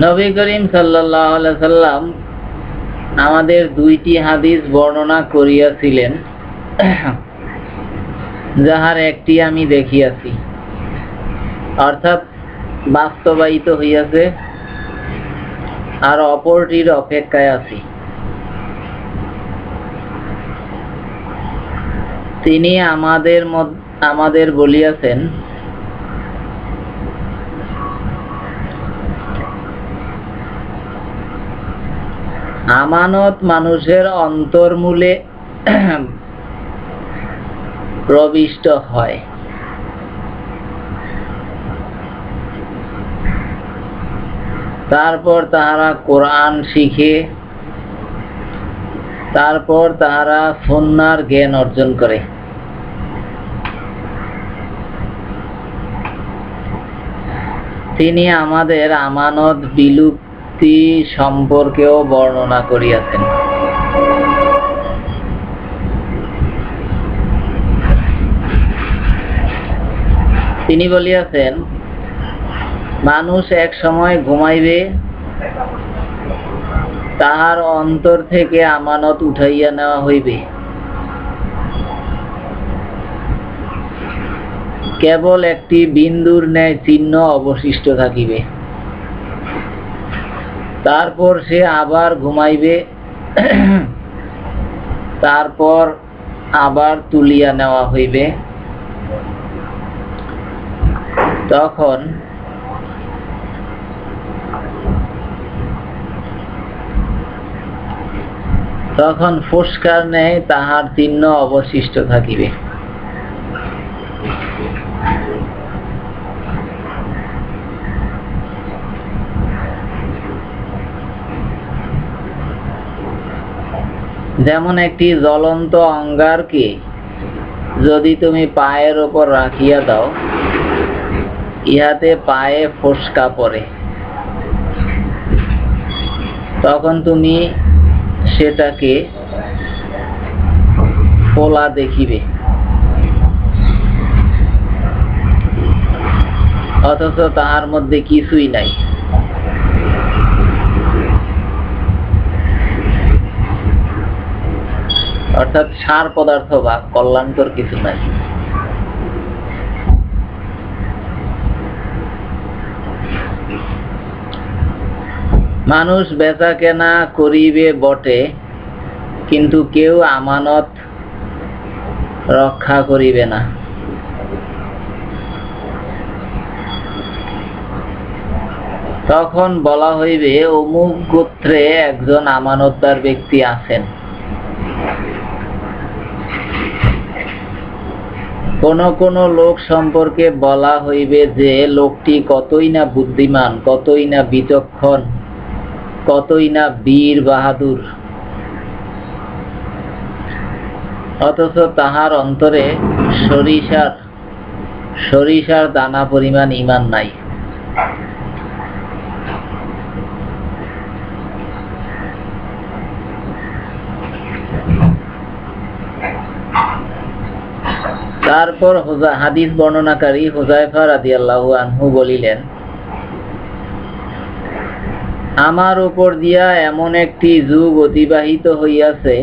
নবী করিম সাল্লাম আমাদের দুইটি হাদিস বর্ণনা করিয়াছিলেন। যাহার একটি আমি দেখিয়াছি। অর্থাৎ বাস্তবায়িত হইয়াছে আর অপরটির অপেক্ষায় আছি। তিনি আমাদের আমাদের বলিয়াছেন আমানত মানুষের অন্তর্মূলে প্রবিষ্ট হয়। তারপর তাহারা কোরআন শিখে, তারপর তাহারা সন্ন্যার জ্ঞান অর্জন করে। তিনি আমাদের আমানত বিলুপ্তি সম্পর্কেও বর্ণনা করিয়াছেন। তিনি বলিয়াছেন, মানুষ এক সময় ঘুমাইবে, তাহার অন্তর থেকে আমানত উঠাইয়া নেওয়া হইবে। কেবল একটি বিন্দুর ন্যায় চিহ্ন অবশিষ্ট থাকিবে। তারপর সে আবার ঘুমাইবে। তারপর আবার তুলিয়া নেওয়া হইবে। তখন তখন ফুসকার ন্যায় তাহার চিহ্ন অবশিষ্ট থাকিবে। যেমন একটি জ্বলন্ত অঙ্গারকে যদি তুমি পায়ের ওপর রাখিয়া দাও, ইহাতে পায়ে ফোসকা পড়ে। তখন তুমি সেটাকে ফোলা দেখিবে। অথচ তাহার মধ্যে কিছুই নাই। অর্থাৎ সার পদার্থ বা কল্যাণকর কিছু নাই। মানুষ বেচা কেনা করিবে বটে, কিন্তু কেউ আমানত রক্ষা করিবে না। তখন বলা হইবে, অমুক গোত্রে একজন আমানতদার ব্যক্তি আছেন। কোন কোন লোক সম্পর্কে বলা হইবে যে লোকটি কতই না বুদ্ধিমান, কতই না বিচক্ষণ, কতই না বীর বাহাদুর। অথচ তাহার অন্তরে সরিষার সরিষার দানা পরিমাণ ইমান নাই। তারপর হাদিস বর্ণনাকারী হুজাইফা রাদিয়াল্লাহু আনহু বলিলেন, আমার উপর দিয়া এমন একটি যুগ অতিবাহিত হইয়াছে,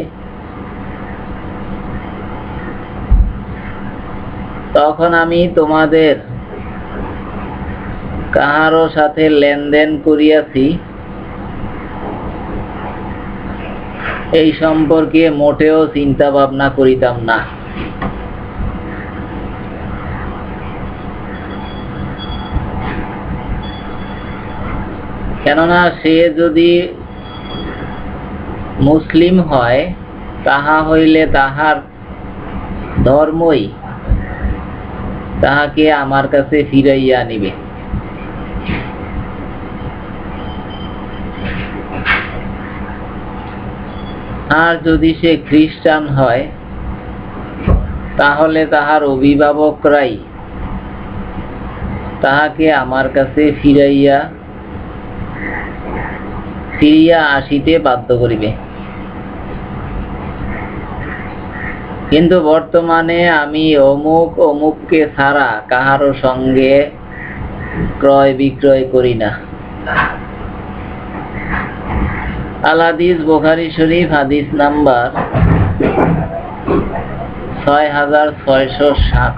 তখন আমি তোমাদের কাহারও সাথে লেনদেন করিয়াছি। এই সম্পর্কে মোটেও চিন্তা ভাবনা করিতাম না। কেননা সে যদি মুসলিম হয়, তাহা হইলে তাহার ধর্মই তাহাকে আমার কাছে ফিরাইয়া আনিবে। আর যদি সে খ্রিস্টান হয়, তাহলে তাহার অভিভাবকরাই তাহাকে আমার কাছে ফিরাইয়া ফিরিয়া আসিতে বাধ্য করিবে। কিন্তু বর্তমানে আমি অমুক অমুককে ছাড়া কাহারও সঙ্গে ক্রয় বিক্রয় করি না। আল হাদিস বোখারি শরীফ, হাদিস নাম্বার ছয় হাজার ছয়শো সাত।